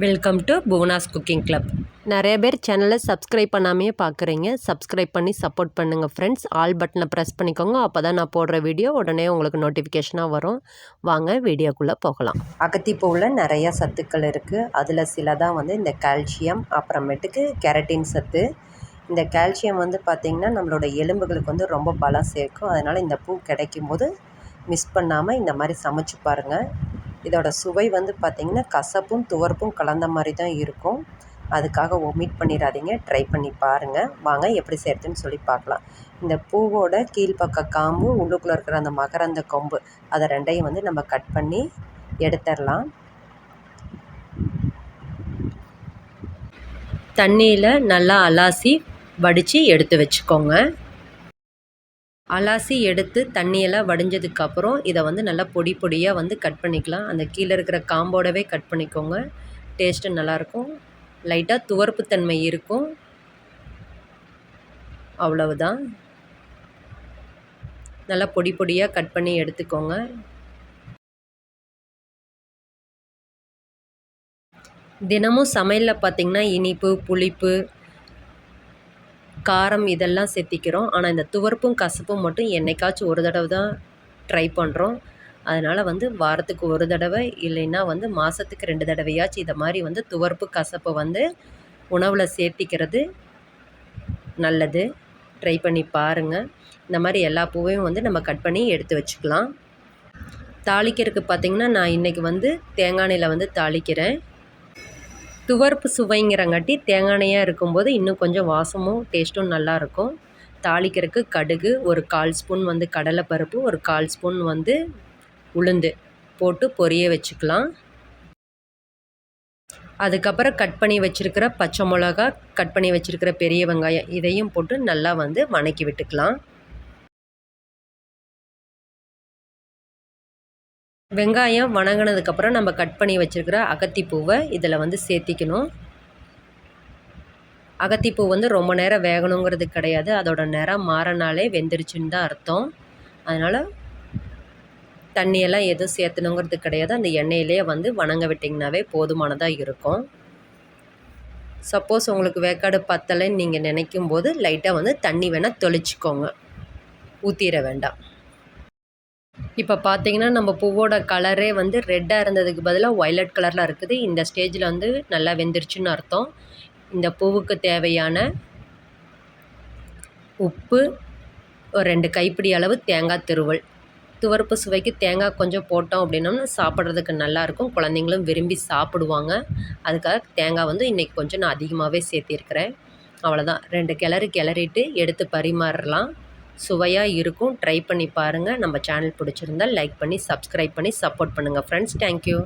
Welcome to Bhuvana's cooking club நிறைய பேர் சேனலை சப்ஸ்கிரைப் பண்ணாமையே பார்க்குறீங்க சப்ஸ்கிரைப் பண்ணி சப்போர்ட் பண்ணுங்கள் ஃப்ரெண்ட்ஸ் ஆல் பட்டனை ப்ரெஸ் பண்ணிக்கோங்க. அப்போ தான் நான் போடுற வீடியோ உடனே உங்களுக்கு நோட்டிஃபிகேஷனாக வரும். வாங்க வீடியோக்குள்ளே போகலாம். அகத்திப்பூவில் நிறைய சத்துக்கள் இருக்குது அதில் சில தான் வந்து இந்த கால்சியம் அப்புறமேட்டுக்கு கெரட்டின் சத்து. இந்த கால்சியம் வந்து பார்த்திங்கன்னா நம்மளோட எலும்புகளுக்கு வந்து ரொம்ப பலம் சேர்க்கும். அதனால் இந்த பூ கிடைக்கும் போது மிஸ் பண்ணாமல் இந்த மாதிரி சமைச்சு பாருங்கள் இதோட சுவை வந்து பார்த்திங்கன்னா கசப்பும் துவர்ப்பும் கலந்த மாதிரி தான் இருக்கும். அதுக்காக ஒமிட் பண்ணிடாதீங்க. ட்ரை பண்ணி பாருங்கள் வாங்க எப்படி செய்கிறதுன்னு சொல்லி பார்க்கலாம் இந்த பூவோட கீழ்ப்பக்க காம்பு உள்ளுக்குள்ளே இருக்கிற அந்த மகரந்த கொம்பு அதை ரெண்டையும் வந்து நம்ம கட் பண்ணி எடுத்துடலாம். தண்ணியில் நல்லா அலாசி வடித்து எடுத்து வச்சுக்கோங்க. அலாசி எடுத்து தண்ணியெல்லாம் வடிஞ்சதுக்கப்புறம் இதை வந்து நல்லா பொடி பொடியாக வந்து கட் பண்ணிக்கலாம். அந்த கீழே இருக்கிற காம்போடவே கட் பண்ணிக்கோங்க. டேஸ்ட்டு நல்லாயிருக்கும். லைட்டாக துவர்ப்பு தன்மை இருக்கும். அவ்வளவுதான். நல்லா பொடி பொடியாக கட் பண்ணி எடுத்துக்கோங்க. தினமும் சமையலில் பார்த்திங்கன்னா இனிப்பு புளிப்பு காரம் இதெல்லாம் சேர்த்திக்கிறோம். ஆனால் இந்த துவர்ப்பும் கசப்பும் மட்டும் என்றைக்காச்சும் ஒரு தடவை தான் ட்ரை பண்ணுறோம் அதனால் வந்து வாரத்துக்கு ஒரு தடவை இல்லைன்னா வந்து மாதத்துக்கு ரெண்டு தடவையாச்சும் இதை மாதிரி வந்து துவர்ப்பு கசப்பை வந்து உணவில் சேர்த்திக்கிறது நல்லது. ட்ரை பண்ணி பாருங்கள் இந்த மாதிரி எல்லா பூவையும் வந்து நம்ம கட் பண்ணி எடுத்து வச்சுக்கலாம். தாளிக்கிறதுக்கு பார்த்திங்கன்னா நான் இன்றைக்கி வந்து தேங்காய் எண்ணெயில் வந்து தாளிக்கிறேன். துவர்ப்பு சுவைங்கிறங்காட்டி தேங்காய் எண்ணெயாக இருக்கும்போது இன்னும் கொஞ்சம் வாசமும் டேஸ்ட்டும் நல்லாயிருக்கும். தாளிக்கிறதுக்கு கடுகு ஒரு கால் ஸ்பூன் வந்து கடலைப்பருப்பு ஒரு கால் ஸ்பூன் வந்து உளுந்து போட்டு பொரிய வச்சுக்கலாம். அதுக்கப்புறம் கட் பண்ணி வச்சுருக்கிற பச்சை மிளகா கட் பண்ணி வச்சுருக்கிற பெரிய வெங்காயம் இதையும் போட்டு நல்லா வந்து வணக்கி விட்டுக்கலாம். வெங்காயம் வணங்கினதுக்கப்புறம் நம்ம கட் பண்ணி வச்சுருக்கிற அகத்திப்பூவை இதில் வந்து சேர்த்திக்கணும். அகத்திப்பூ வந்து ரொம்ப நேரம் வேகணுங்கிறது கிடையாது. அதோட நிறம் மாறினாலே வெந்துருச்சுன்னு தான் அர்த்தம். அதனால் தண்ணியெல்லாம் எதுவும் சேர்த்தணுங்கிறது கிடையாது. அந்த எண்ணெயிலே வந்து வணங்க விட்டிங்கனாவே போதுமானதாக இருக்கும். சப்போஸ் உங்களுக்கு வேக்காடு பத்தலைன்னு நீங்கள் நினைக்கும் போது லைட்டாக வந்து தண்ணி வேணால் தெளிச்சிக்கோங்க. ஊற்றிட வேண்டாம். இப்போ பார்த்தீங்கன்னா நம்ம பூவோட கலரே வந்து ரெட்டாக இருந்ததுக்கு பதிலாக ஒய்லட் கலரில் இருக்குது. இந்த ஸ்டேஜில் வந்து நல்லா வெந்துருச்சுன்னு அர்த்தம். இந்த பூவுக்கு தேவையான உப்பு ஒரு ரெண்டு கைப்பிடி அளவு தேங்காய் திருவல். துவர்ப்பு சுவைக்கு தேங்காய் கொஞ்சம் போட்டோம் அப்படின்னோம்னா சாப்பிட்றதுக்கு நல்லாயிருக்கும். குழந்தைங்களும் விரும்பி சாப்பிடுவாங்க. அதுக்காக தேங்காய் வந்து இன்றைக்கி கொஞ்சம் நான் அதிகமாகவே சேர்த்திருக்கிறேன். அவ்வளோதான் ரெண்டு கிளறு கிளறிட்டு எடுத்து பரிமாறலாம். சுவையாக இருக்கும். ட்ரை பண்ணி பாருங்கள் நம்ம சேனல் பிடிச்சிருந்தால் லைக் பண்ணி சப்ஸ்கிரைப் பண்ணி சப்போர்ட் பண்ணுங்கள் ஃப்ரெண்ட்ஸ் தேங்க்யூ